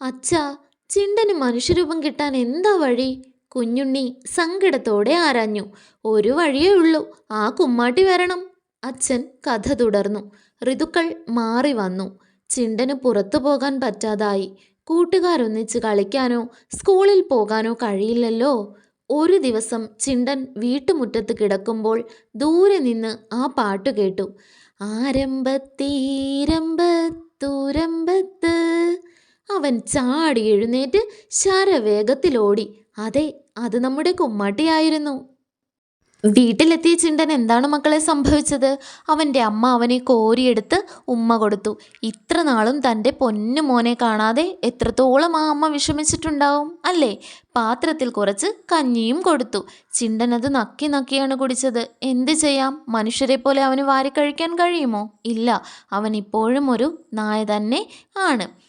അച്ഛാ ചിണ്ടന് മനുഷ്യരൂപം കിട്ടാൻ എന്താ വഴി? കുഞ്ഞുണ്ണി സങ്കടത്തോടെ ആരാഞ്ഞു. ഒരു വഴിയേ ഉള്ളൂ. ആ കുമ്മാട്ടി വരണം. അച്ഛൻ കഥ തുടർന്നു. ഋതുക്കൾ മാറി വന്നു. ചിണ്ടന് പുറത്തു പോകാൻ പറ്റാതായി. കൂട്ടുകാരൊന്നിച്ച് കളിക്കാനോ സ്കൂളിൽ പോകാനോ കഴിയില്ലല്ലോ. ഒരു ദിവസം ചിണ്ടൻ വീട്ടുമുറ്റത്ത് കിടക്കുമ്പോൾ ദൂരെ നിന്ന് ആ പാട്ട് കേട്ടു. ആരംഭത്തീരമ്പത്തൂരമ്പത്ത് അവൻ ചാടി എഴുന്നേറ്റ് ശരവേഗത്തിലോടി. അതെ അത് നമ്മുടെ കുമ്മാട്ടിയായിരുന്നു. വീട്ടിലെത്തിയ ചിണ്ടൻ എന്താണ് മക്കളെ സംഭവിച്ചത്? അവന്റെ അമ്മ അവനെ കോരിയെടുത്ത് ഉമ്മ കൊടുത്തു. ഇത്ര നാളും തന്റെ പൊന്നു മോനെ കാണാതെ എത്രത്തോളം ആ അമ്മ വിഷമിച്ചിട്ടുണ്ടാവും അല്ലേ? പാത്രത്തിൽ കുറച്ച് കഞ്ഞിയും കൊടുത്തു. ചിണ്ടൻ അത് നക്കി നക്കിയാണ് കുടിച്ചത്. എന്ത് ചെയ്യാം? മനുഷ്യരെ പോലെ അവന് വാരിക്കഴിക്കാൻ കഴിയുമോ? ഇല്ല. അവൻ ഇപ്പോഴും ഒരു നായ തന്നെ ആണ്.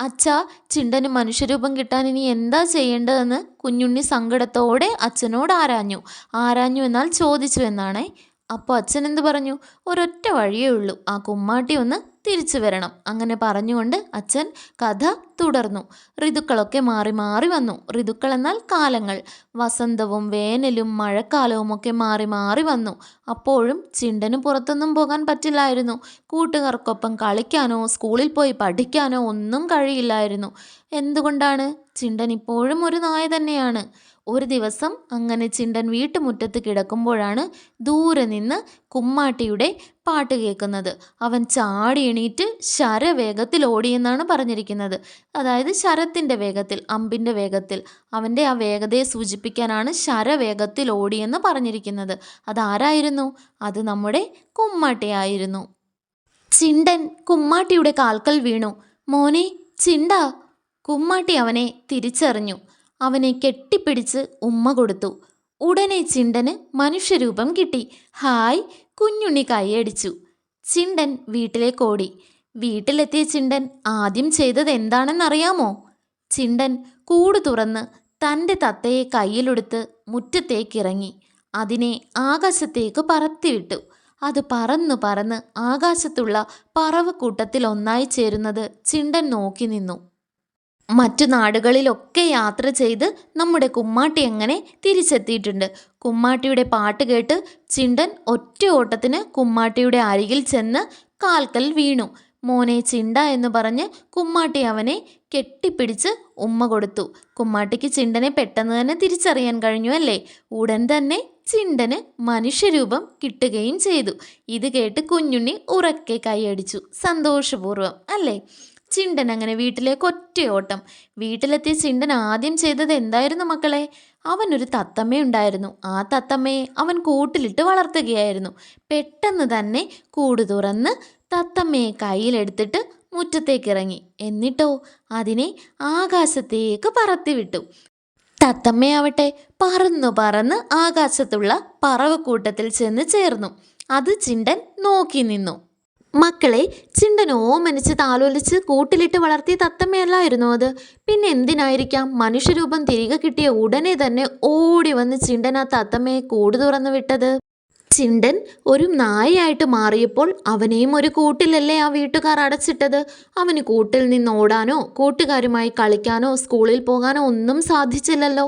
അച്ഛാ ചിണ്ടന് മനുഷ്യരൂപം കിട്ടാൻ ഇനി എന്താ ചെയ്യേണ്ടതെന്ന് കുഞ്ഞുണ്ണി സങ്കടത്തോടെ അച്ഛനോട് ആരാഞ്ഞു. ആരാഞ്ഞു എന്നാൽ ചോദിച്ചു എന്നാണേ. അപ്പോൾ അച്ഛൻ എന്ത് പറഞ്ഞു? ഒരൊറ്റ വഴിയേ ഉള്ളൂ. ആ കുമ്മാട്ടി ഒന്ന് തിരിച്ചു വരണം. അങ്ങനെ പറഞ്ഞുകൊണ്ട് അച്ഛൻ കഥ തുടർന്നു. ഋതുക്കളൊക്കെ മാറി മാറി വന്നു. ഋതുക്കൾ എന്നാൽ കാലങ്ങൾ. വസന്തവും വേനലും മഴക്കാലവും ഒക്കെ മാറി മാറി വന്നു. അപ്പോഴും ചിണ്ടന് പുറത്തൊന്നും പോകാൻ പറ്റില്ലായിരുന്നു. കൂട്ടുകാർക്കൊപ്പം കളിക്കാനോ സ്കൂളിൽ പോയി പഠിക്കാനോ ഒന്നും കഴിയില്ലായിരുന്നു. എന്തുകൊണ്ടാണ്? ചിണ്ടൻ ഇപ്പോഴും ഒരു നായ തന്നെയാണ്. ഒരു ദിവസം അങ്ങനെ ചിണ്ടൻ വീട്ടുമുറ്റത്ത് കിടക്കുമ്പോഴാണ് ദൂരെ നിന്ന് കുമ്മാട്ടിയുടെ പാട്ട് കേൾക്കുന്നത്. അവൻ ചാടി എണീറ്റ് ശരവേഗത്തിൽ ഓടിയെന്നാണ് പറഞ്ഞിരിക്കുന്നത്. അതായത് ശരത്തിന്റെ വേഗത്തിൽ അമ്പിന്റെ വേഗത്തിൽ. അവന്റെ ആ വേഗതയെ സൂചിപ്പിക്കാനാണ് ശരവേഗത്തിൽ ഓടിയെന്ന് പറഞ്ഞിരിക്കുന്നത്. അതാരായിരുന്നു? അത് നമ്മുടെ കുമ്മാട്ടിയായിരുന്നു. ചിണ്ടൻ കുമ്മാട്ടിയുടെ കാൽക്കൽ വീണു. മോനെ ചിണ്ട. കുമ്മാട്ടി അവനെ തിരിച്ചറിഞ്ഞു. അവനെ കെട്ടിപ്പിടിച്ച് ഉമ്മ കൊടുത്തു. ഉടനെ ചിണ്ടന് മനുഷ്യരൂപം കിട്ടി. ഹായ് കുഞ്ഞുണ്ണി കൈയടിച്ചു. ചിണ്ടൻ വീട്ടിലേക്ക് ഓടി. വീട്ടിലെത്തിയ ചിണ്ടൻ ആദ്യം ചെയ്തത് എന്താണെന്നറിയാമോ? ചിണ്ടൻ കൂട് തുറന്ന് തന്റെ തത്തയെ കയ്യിലെടുത്ത് മുറ്റത്തേക്കിറങ്ങി. അതിനെ ആകാശത്തേക്ക് പറത്തിവിട്ടു അത് പറന്നു പറന്ന് ആകാശത്തുള്ള പറവക്കൂട്ടത്തിൽ ഒന്നായി ചേരുന്നത് ചിണ്ടൻ നോക്കി നിന്നു. മറ്റു നാടുകളിലൊക്കെ യാത്ര ചെയ്ത് നമ്മുടെ കുമ്മാട്ടി എങ്ങനെ തിരിച്ചെത്തിയിട്ടുണ്ട്? കുമ്മാട്ടിയുടെ പാട്ട് കേട്ട് ചിണ്ടൻ ഒറ്റ ഓട്ടത്തിന് കുമ്മാട്ടിയുടെ അരികിൽ ചെന്ന് കാൽക്കൽ വീണു. മോനെ ചിണ്ട എന്ന് പറഞ്ഞ് കുമ്മാട്ടി അവനെ കെട്ടിപ്പിടിച്ച് ഉമ്മ കൊടുത്തു. കുമ്മാട്ടിക്ക് ചിണ്ടനെ പെട്ടെന്ന് തന്നെ തിരിച്ചറിയാൻ കഴിഞ്ഞു അല്ലേ? ഉടൻ തന്നെ ചിണ്ടന് മനുഷ്യരൂപം കിട്ടുകയും ചെയ്തു. ഇത് കേട്ട് കുഞ്ഞുണ്ണി ഉറക്കെ കൈയടിച്ചു. സന്തോഷപൂർവം അല്ലേ? ചിണ്ടൻ അങ്ങനെ വീട്ടിലേക്ക് ഒറ്റയോട്ടം വീട്ടിലെത്തിയ ചിണ്ടൻ ആദ്യം ചെയ്തത് എന്തായിരുന്നു മക്കളെ? അവനൊരു തത്തമ്മയുണ്ടായിരുന്നു ആ തത്തമ്മയെ അവൻ കൂട്ടിലിട്ട് വളർത്തുകയായിരുന്നു. പെട്ടെന്ന് തന്നെ കൂട് തുറന്ന് തത്തമ്മയെ കയ്യിലെടുത്തിട്ട് മുറ്റത്തേക്ക് ഇറങ്ങി എന്നിട്ടോ അതിനെ ആകാശത്തേക്ക് പറത്തിവിട്ടു. തത്തമ്മയാവട്ടെ പറന്നു പറന്ന് ആകാശത്തുള്ള പറവക്കൂട്ടത്തിൽ ചെന്ന് ചേർന്നു. അത് ചിണ്ടൻ നോക്കി നിന്നു. മക്കളെ ചിണ്ടൻ ഓമനിച്ച് താലോലിച്ച് കൂട്ടിലിട്ട് വളർത്തിയ തത്തമ്മയല്ലായിരുന്നു അത്? പിന്നെ എന്തിനായിരിക്കാം മനുഷ്യരൂപം തിരികെ കിട്ടിയ ഉടനെ തന്നെ ഓടി വന്ന് ചിണ്ടൻ ആ തത്തമ്മയെ കൂട് തുറന്നു വിട്ടത്? ചിണ്ടൻ ഒരു നായയായിട്ട് മാറിയപ്പോൾ അവനെയും ഒരു കൂട്ടിലല്ലേ ആ വീട്ടുകാർ അടച്ചിട്ടത്? അവന് കൂട്ടിൽ നിന്ന് ഓടാനോ കൂട്ടുകാരുമായി കളിക്കാനോ സ്കൂളിൽ പോകാനോ ഒന്നും സാധിച്ചില്ലല്ലോ.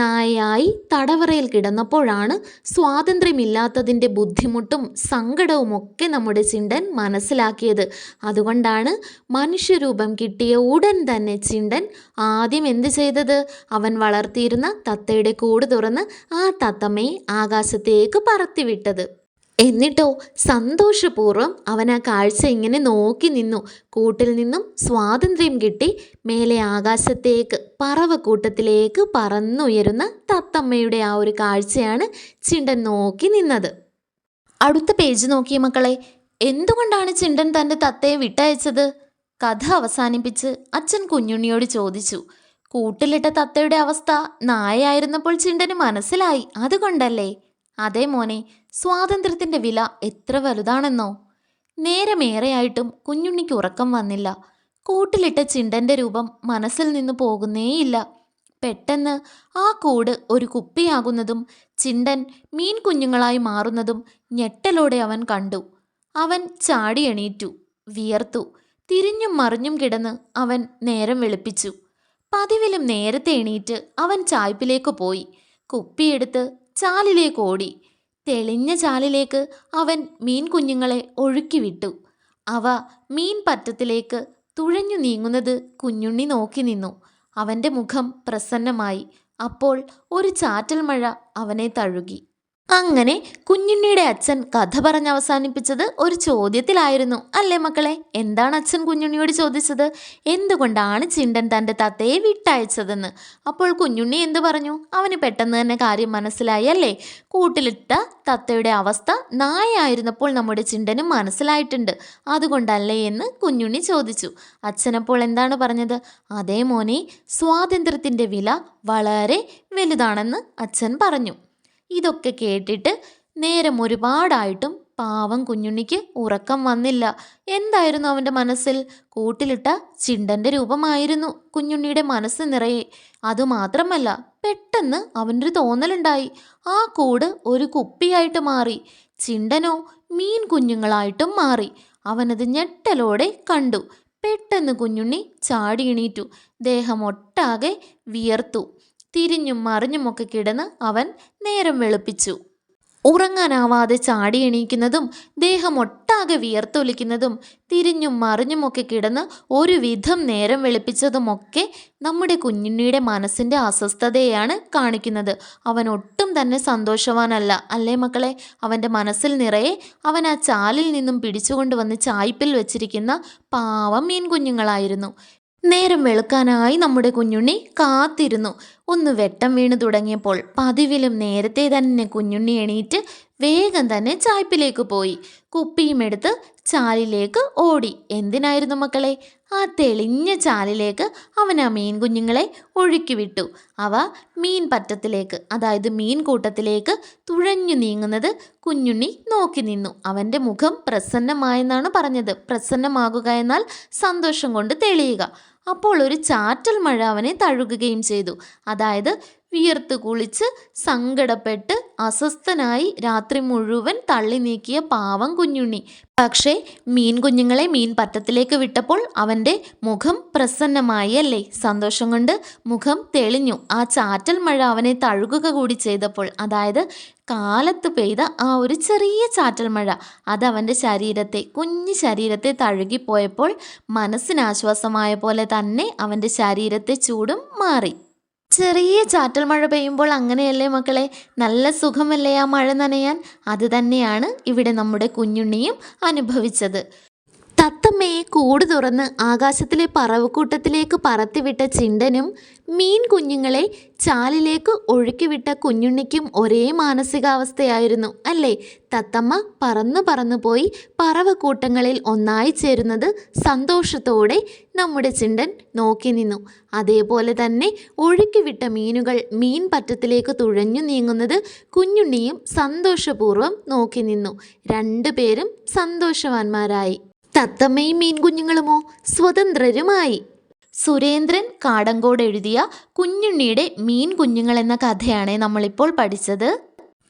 നായയായി തടവറയിൽ കിടന്നപ്പോഴാണ് സ്വാതന്ത്ര്യമില്ലാത്തതിന്റെ ബുദ്ധിമുട്ടും സങ്കടവും ഒക്കെ നമ്മുടെ ചിണ്ടൻ മനസ്സിലാക്കിയത്. അതുകൊണ്ടാണ് മനുഷ്യരൂപം കിട്ടിയ ഉടൻ തന്നെ ചിണ്ടൻ ആദ്യം എന്ത് ചെയ്തത്? അവൻ വളർത്തിയിരുന്ന തത്തയുടെ കൂട് തുറന്ന് ആ തത്തമ്മയെ ആകാശത്തേക്ക് പറത്തിവിട്ടത് എന്നിട്ടോ സന്തോഷപൂർവം അവൻ ആ കാഴ്ച ഇങ്ങനെ നോക്കി നിന്നു. കൂട്ടിൽ നിന്നും സ്വാതന്ത്ര്യം കിട്ടി. മേലെ ആകാശത്തേക്ക് പറവക്കൂട്ടത്തിലേക്ക് പറന്നുയരുന്ന തത്തമ്മയുടെ ആ ഒരു കാഴ്ചയാണ് ചിണ്ടൻ നോക്കി നിന്നത്. അടുത്ത പേജ് നോക്കിയ മക്കളെ എന്തുകൊണ്ടാണ് ചിണ്ടൻ തന്റെ തത്തയെ വിട്ടയച്ചത്? കഥ അവസാനിപ്പിച്ച് അച്ഛൻ കുഞ്ഞുണ്ണിയോട് ചോദിച്ചു. കൂട്ടിലിട്ട തത്തയുടെ അവസ്ഥ നായയായിരുന്നപ്പോൾ ചിണ്ടന് മനസ്സിലായി. അതുകൊണ്ടല്ലേ? അതേ മോനെ സ്വാതന്ത്ര്യത്തിന്റെ വില എത്ര വലുതാണെന്നോ? നേരമേറെയായിട്ടും കുഞ്ഞുണ്ണിക്ക് ഉറക്കം വന്നില്ല. കൂട്ടിലിട്ട ചിണ്ടന്റെ രൂപം മനസ്സിൽ നിന്ന് പോകുന്നേയില്ല. പെട്ടെന്ന് ആ കൂട് ഒരു കുപ്പിയാകുന്നതും ചിണ്ടൻ മീൻ കുഞ്ഞുങ്ങളായി മാറുന്നതും ഞെട്ടലോടെ അവൻ കണ്ടു. അവൻ ചാടി എണീറ്റു വിയർത്തു. തിരിഞ്ഞും മറിഞ്ഞും കിടന്ന് അവൻ നേരം വെളുപ്പിച്ചു. പതിവിലും നേരത്തെ എണീറ്റ് അവൻ ചായ്പിലേക്ക് പോയി. കുപ്പിയെടുത്ത് ചാലിലേക്ക് ഓടി. തെളിഞ്ഞ ചാലിലേക്ക് അവൻ മീൻ കുഞ്ഞുങ്ങളെ ഒഴുക്കിവിട്ടു അവ മീൻ പറ്റത്തിലേക്ക് തുഴഞ്ഞു നീങ്ങുന്നത് കുഞ്ഞുണ്ണി നോക്കി നിന്നു. അവന്റെ മുഖം പ്രസന്നമായി. അപ്പോൾ ഒരു ചാറ്റൽ മഴ അവനെ തഴുകി. അങ്ങനെ കുഞ്ഞുണ്ണിയുടെ അച്ഛൻ കഥ പറഞ്ഞ് അവസാനിപ്പിച്ചത് ഒരു ചോദ്യത്തിലായിരുന്നു. അല്ലേ മക്കളെ? എന്താണ് അച്ഛൻ കുഞ്ഞുണ്ണിയോട് ചോദിച്ചത്? എന്തുകൊണ്ടാണ് ചിണ്ടൻ തന്റെ തത്തയെ വിട്ടയച്ചതെന്ന്? അപ്പോൾ കുഞ്ഞുണ്ണി എന്തു പറഞ്ഞു? അവന് പെട്ടെന്ന് തന്നെ കാര്യം മനസ്സിലായി അല്ലേ? കൂട്ടിലിട്ട തത്തയുടെ അവസ്ഥ നായായിരുന്നപ്പോൾ നമ്മുടെ ചിണ്ടനും മനസ്സിലായിട്ടുണ്ട്. അതുകൊണ്ടല്ലേ എന്ന് കുഞ്ഞുണ്ണി ചോദിച്ചു. അച്ഛനപ്പോൾ എന്താണ് പറഞ്ഞത്? അതേ മോനെ സ്വാതന്ത്ര്യത്തിന്റെ വില വളരെ വലുതാണെന്ന് അച്ഛൻ പറഞ്ഞു. ഇതൊക്കെ കേട്ടിട്ട് നേരം ഒരുപാടായിട്ടും പാവം കുഞ്ഞുണ്ണിക്ക് ഉറക്കം വന്നില്ല. എന്തായിരുന്നു അവന്റെ മനസ്സിൽ? കൂട്ടിലിട്ട ചിണ്ടന്റെ രൂപമായിരുന്നു കുഞ്ഞുണ്ണിയുടെ മനസ്സ് നിറയെ. അതുമാത്രമല്ല പെട്ടെന്ന് അവനൊരു തോന്നലുണ്ടായി. ആ കൂട് ഒരു കുപ്പിയായിട്ട് മാറി. ചിണ്ടനോ മീൻ കുഞ്ഞുങ്ങളായിട്ടും മാറി. അവനത് ഞെട്ടലോടെ കണ്ടു. പെട്ടെന്ന് കുഞ്ഞുണ്ണി ചാടി എണീറ്റു. ദേഹം ഒട്ടാകെ വിയർത്തു. തിരിഞ്ഞും മറിഞ്ഞുമൊക്കെ കിടന്ന് അവൻ നേരം വെളുപ്പിച്ചു. ഉറങ്ങാനാവാതെ ചാടി എണീക്കുന്നതും ദേഹം ഒട്ടാകെ വിയർത്തൊലിക്കുന്നതും തിരിഞ്ഞും മറിഞ്ഞുമൊക്കെ കിടന്ന് ഒരുവിധം നേരം വെളുപ്പിച്ചതുമൊക്കെ നമ്മുടെ കുഞ്ഞുണ്ണിയുടെ മനസ്സിന്റെ അസ്വസ്ഥതയാണ് കാണിക്കുന്നത്. അവൻ ഒട്ടും തന്നെ സന്തോഷവാനല്ല. അല്ലേ മക്കളെ? അവന്റെ മനസ്സിൽ നിറയെ അവൻ ആ ചാലിൽ നിന്നും പിടിച്ചുകൊണ്ടുവന്ന് ചായ്പിൽ വെച്ചിരിക്കുന്ന പാവം മീൻ കുഞ്ഞുങ്ങളായിരുന്നു നേരം വെളുക്കാനായി നമ്മുടെ കുഞ്ഞുണ്ണി കാത്തിരുന്നു. ഒന്ന് വെട്ടം വീണു തുടങ്ങിയപ്പോൾ പതിവിലും നേരത്തെ തന്നെ കുഞ്ഞുണ്ണി എണീറ്റ് വേഗം തന്നെ ചായ്പിലേക്ക് പോയി. കുപ്പിയും എടുത്ത് ചാലിലേക്ക് ഓടി. എന്തിനായിരുന്നു മക്കളെ? ആ തെളിഞ്ഞ ചാലിലേക്ക് അവൻ ആ മീൻ കുഞ്ഞുങ്ങളെ ഒഴുക്കി വിട്ടു. അവ മീൻ പറ്റത്തിലേക്ക് അതായത് മീൻ കൂട്ടത്തിലേക്ക് തുഴഞ്ഞു നീങ്ങുന്നത് കുഞ്ഞുണ്ണി നോക്കി നിന്നു. അവന്റെ മുഖം പ്രസന്നമായെന്നാണ് പറഞ്ഞത്. പ്രസന്നമാകുക എന്നാൽ സന്തോഷം കൊണ്ട് തെളിയുക. അപ്പോൾ ഒരു ചാറ്റൽ മഴ അവനെ തഴുകുകയും ചെയ്തു. അതായത് വിയർത്ത് കുളിച്ച് സങ്കടപ്പെട്ട് അസ്വസ്ഥനായി രാത്രി മുഴുവൻ തള്ളി നീക്കിയ പാവം കുഞ്ഞുണ്ണി. പക്ഷേ മീൻ കുഞ്ഞുങ്ങളെ മീൻ പറ്റത്തിലേക്ക് വിട്ടപ്പോൾ അവന്റെ മുഖം പ്രസന്നമായി അല്ലേ സന്തോഷം കൊണ്ട് മുഖം തെളിഞ്ഞു. ആ ചാറ്റൽ മഴ അവനെ തഴുകുക കൂടി ചെയ്തപ്പോൾ അതായത് കാലത്ത് പെയ്ത ആ ഒരു ചെറിയ ചാറ്റൽ മഴ അത് അവന്റെ ശരീരത്തെ കുഞ്ഞു ശരീരത്തെ തഴുകിപ്പോയപ്പോൾ മനസ്സിനാശ്വാസമായ പോലെ തന്നെ അവന്റെ ശരീരത്തെ ചൂടും മാറി. ചെറിയ ചാറ്റൽ മഴ പെയ്യുമ്പോൾ അങ്ങനെയല്ലേ മക്കളെ? നല്ല സുഖമല്ലേ ആ മഴ നനയാൻ? അത് തന്നെയാണ് ഇവിടെ നമ്മുടെ കുഞ്ഞുണ്ണിയും അനുഭവിച്ചത്. തത്തമ്മയെ കൂട് തുറന്ന് ആകാശത്തിലെ പറവക്കൂട്ടത്തിലേക്ക് പറത്തിവിട്ട ചിണ്ടനും മീൻ കുഞ്ഞുങ്ങളെ ചാലിലേക്ക് ഒഴുക്കിവിട്ട കുഞ്ഞുണ്ണിക്കും ഒരേ മാനസികാവസ്ഥയായിരുന്നു അല്ലേ? തത്തമ്മ പറന്നു പറന്നു പോയി പറവക്കൂട്ടങ്ങളിൽ ഒന്നായി ചേരുന്നത് സന്തോഷത്തോടെ നമ്മുടെ ചിണ്ടൻ നോക്കി നിന്നു. അതേപോലെ തന്നെ ഒഴുക്കിവിട്ട മീനുകൾ മീൻ പറ്റത്തിലേക്ക് തുഴഞ്ഞു നീങ്ങുന്നത് കുഞ്ഞുണ്ണിയും സന്തോഷപൂർവം നോക്കി നിന്നു. രണ്ടുപേരും സന്തോഷവാന്മാരായി. തത്തമ്മയും മീൻകുഞ്ഞുങ്ങളുമോ സ്വതന്ത്രരുമായി? സുരേന്ദ്രൻ കാടങ്കോട് എഴുതിയ കുഞ്ഞുണ്ണിയുടെ മീൻ കുഞ്ഞുങ്ങൾ എന്ന കഥയാണ് നമ്മളിപ്പോൾ പഠിച്ചത്.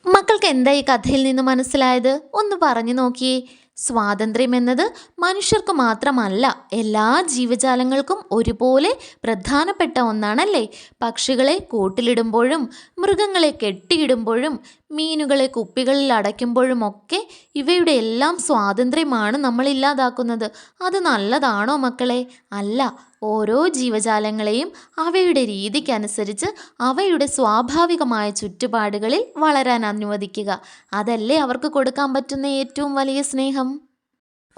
മക്കൾക്ക് എന്താ ഈ കഥയിൽ നിന്ന് മനസ്സിലായത്? ഒന്ന് പറഞ്ഞു നോക്കിയേ. സ്വാതന്ത്ര്യം എന്നത് മനുഷ്യർക്ക് മാത്രമല്ല എല്ലാ ജീവജാലങ്ങൾക്കും ഒരുപോലെ പ്രധാനപ്പെട്ട ഒന്നാണല്ലേ? പക്ഷികളെ കൂട്ടിലിടുമ്പോഴും മൃഗങ്ങളെ കെട്ടിയിടുമ്പോഴും മീനുകളെ കുപ്പികളിൽ അടയ്ക്കുമ്പോഴുമൊക്കെ ഇവയുടെ എല്ലാം സ്വാതന്ത്ര്യമാണ് നമ്മൾ ഇല്ലാതാക്കുന്നത് അത് നല്ലതാണോ മക്കളെ? അല്ല. ഓരോ ജീവജാലങ്ങളെയും അവയുടെ രീതിക്കനുസരിച്ച് അവയുടെ സ്വാഭാവികമായ ചുറ്റുപാടുകളിൽ വളരാൻ അനുവദിക്കുക. അതല്ലേ അവർക്ക് കൊടുക്കാൻ പറ്റുന്ന ഏറ്റവും വലിയ സ്നേഹം?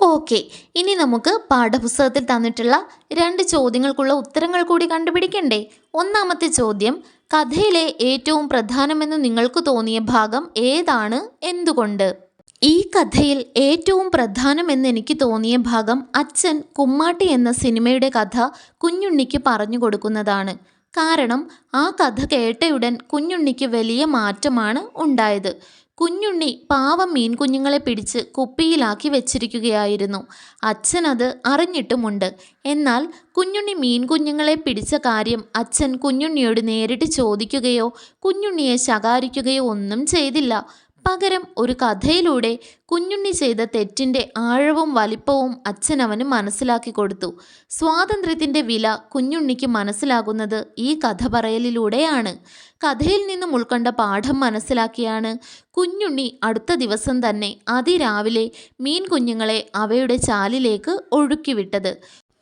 ഓക്കെ. ഇനി നമുക്ക് പാഠപുസ്തകത്തിൽ തന്നിട്ടുള്ള രണ്ട് ചോദ്യങ്ങൾക്കുള്ള ഉത്തരങ്ങൾ കൂടി കണ്ടുപിടിക്കണ്ടേ? ഒന്നാമത്തെ ചോദ്യം കഥയിലെ ഏറ്റവും പ്രധാനമെന്ന് നിങ്ങൾക്ക് തോന്നിയ ഭാഗം ഏതാണ്? എന്തുകൊണ്ട്? ഈ കഥയിൽ ഏറ്റവും പ്രധാനമെന്ന് എനിക്ക് തോന്നിയ ഭാഗം അച്ഛൻ കുമ്മാട്ടി എന്ന സിനിമയുടെ കഥ കുഞ്ഞുണ്ണിക്ക് പറഞ്ഞു കൊടുക്കുന്നതാണ്. കാരണം ആ കഥ കേട്ടയുടൻ കുഞ്ഞുണ്ണിക്ക് വലിയ മാറ്റമാണ് ഉണ്ടായത്. കുഞ്ഞുണ്ണി പാവം മീൻകുഞ്ഞുങ്ങളെ പിടിച്ച് കുപ്പിയിലാക്കി വെച്ചിരിക്കുകയായിരുന്നു. അച്ഛനത് അറിഞ്ഞിട്ടുമുണ്ട്. എന്നാൽ കുഞ്ഞുണ്ണി മീൻകുഞ്ഞുങ്ങളെ പിടിച്ച കാര്യം അച്ഛൻ കുഞ്ഞുണ്ണിയോട് നേരിട്ട് ചോദിക്കുകയോ കുഞ്ഞുണ്ണിയെ ശകാരിക്കുകയോ ഒന്നും ചെയ്തില്ല. പകരം ഒരു കഥയിലൂടെ കുഞ്ഞുണ്ണി ചെയ്ത തെറ്റിന്റെ ആഴവും വലിപ്പവും അച്ഛനവന് മനസ്സിലാക്കി കൊടുത്തു. സ്വാതന്ത്ര്യത്തിന്റെ വില കുഞ്ഞുണ്ണിക്ക് മനസ്സിലാകുന്നത് ഈ കഥ പറയലിലൂടെയാണ് കഥയിൽ നിന്നും ഉൾക്കൊണ്ട പാഠം മനസ്സിലാക്കിയാണ് കുഞ്ഞുണ്ണി അടുത്ത ദിവസം തന്നെ അതിരാവിലെ മീൻ കുഞ്ഞുങ്ങളെ അവയുടെ ചാലിലേക്ക് ഒഴുക്കിവിട്ടത്.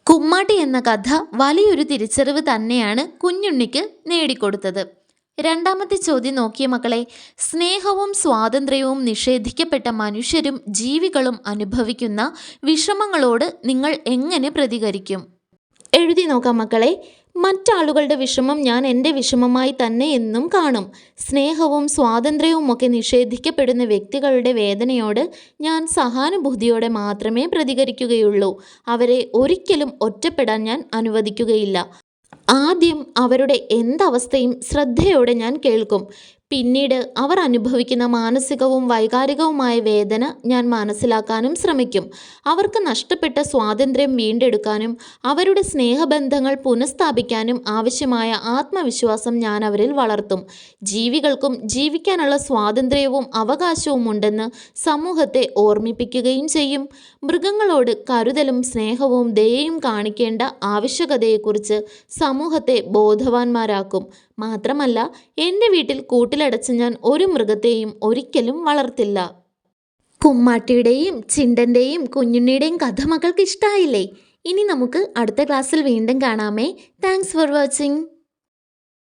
കുമ്മാട്ടി എന്ന കഥ വലിയൊരു തിരിച്ചറിവ് തന്നെയാണ് കുഞ്ഞുണ്ണിക്ക് നേടിക്കൊടുത്തത്. രണ്ടാമത്തെ ചോദ്യം നോക്കിയ മക്കളെ സ്നേഹവും സ്വാതന്ത്ര്യവും നിഷേധിക്കപ്പെട്ട മനുഷ്യരും ജീവികളും അനുഭവിക്കുന്ന വിഷമങ്ങളോട് നിങ്ങൾ എങ്ങനെ പ്രതികരിക്കും? എഴുതി നോക്കാം മക്കളെ മറ്റാളുകളുടെ വിഷമം ഞാൻ എന്റെ വിഷമമായി തന്നെ എന്നും കാണും. സ്നേഹവും സ്വാതന്ത്ര്യവും ഒക്കെ നിഷേധിക്കപ്പെടുന്ന വ്യക്തികളുടെ വേദനയോട് ഞാൻ സഹാനുഭൂതിയോടെ മാത്രമേ പ്രതികരിക്കുകയുള്ളൂ. അവരെ ഒരിക്കലും ഒറ്റപ്പെടാൻ ഞാൻ അനുവദിക്കുകയില്ല. ആദ്യം അവരുടെ എന്തവസ്ഥയും ശ്രദ്ധയോടെ ഞാൻ കേൾക്കും. പിന്നീട് അവർ അനുഭവിക്കുന്ന മാനസികവും വൈകാരികവുമായ വേദന ഞാൻ മനസ്സിലാക്കാനും ശ്രമിക്കും. അവർക്ക് നഷ്ടപ്പെട്ട സ്വാതന്ത്ര്യം വീണ്ടെടുക്കാനും അവരുടെ സ്നേഹബന്ധങ്ങൾ പുനഃസ്ഥാപിക്കാനും ആവശ്യമായ ആത്മവിശ്വാസം ഞാൻ അവരിൽ വളർത്തും. ജീവികൾക്കും ജീവിക്കാനുള്ള സ്വാതന്ത്ര്യവും അവകാശവും ഉണ്ടെന്ന് സമൂഹത്തെ ഓർമ്മിപ്പിക്കുകയും ചെയ്യും. മൃഗങ്ങളോട് കരുതലും സ്നേഹവും ദയയും കാണിക്കേണ്ട ആവശ്യകതയെക്കുറിച്ച് സമൂഹത്തെ ബോധവാന്മാരാക്കും. മാത്രമല്ല എന്റെ വീട്ടിൽ കൂട്ടിലടച്ച് ഞാൻ ഒരു മൃഗത്തെയും ഒരിക്കലും വളർത്തില്ല. കുമ്മാട്ടിയുടെയും ചിണ്ടന്റെയും കുഞ്ഞുണ്ണിയുടെയും കഥ മക്കൾക്ക് ഇഷ്ടമായില്ലേ ഇനി നമുക്ക് അടുത്ത ക്ലാസ്സിൽ വീണ്ടും കാണാമേ. Thanks for watching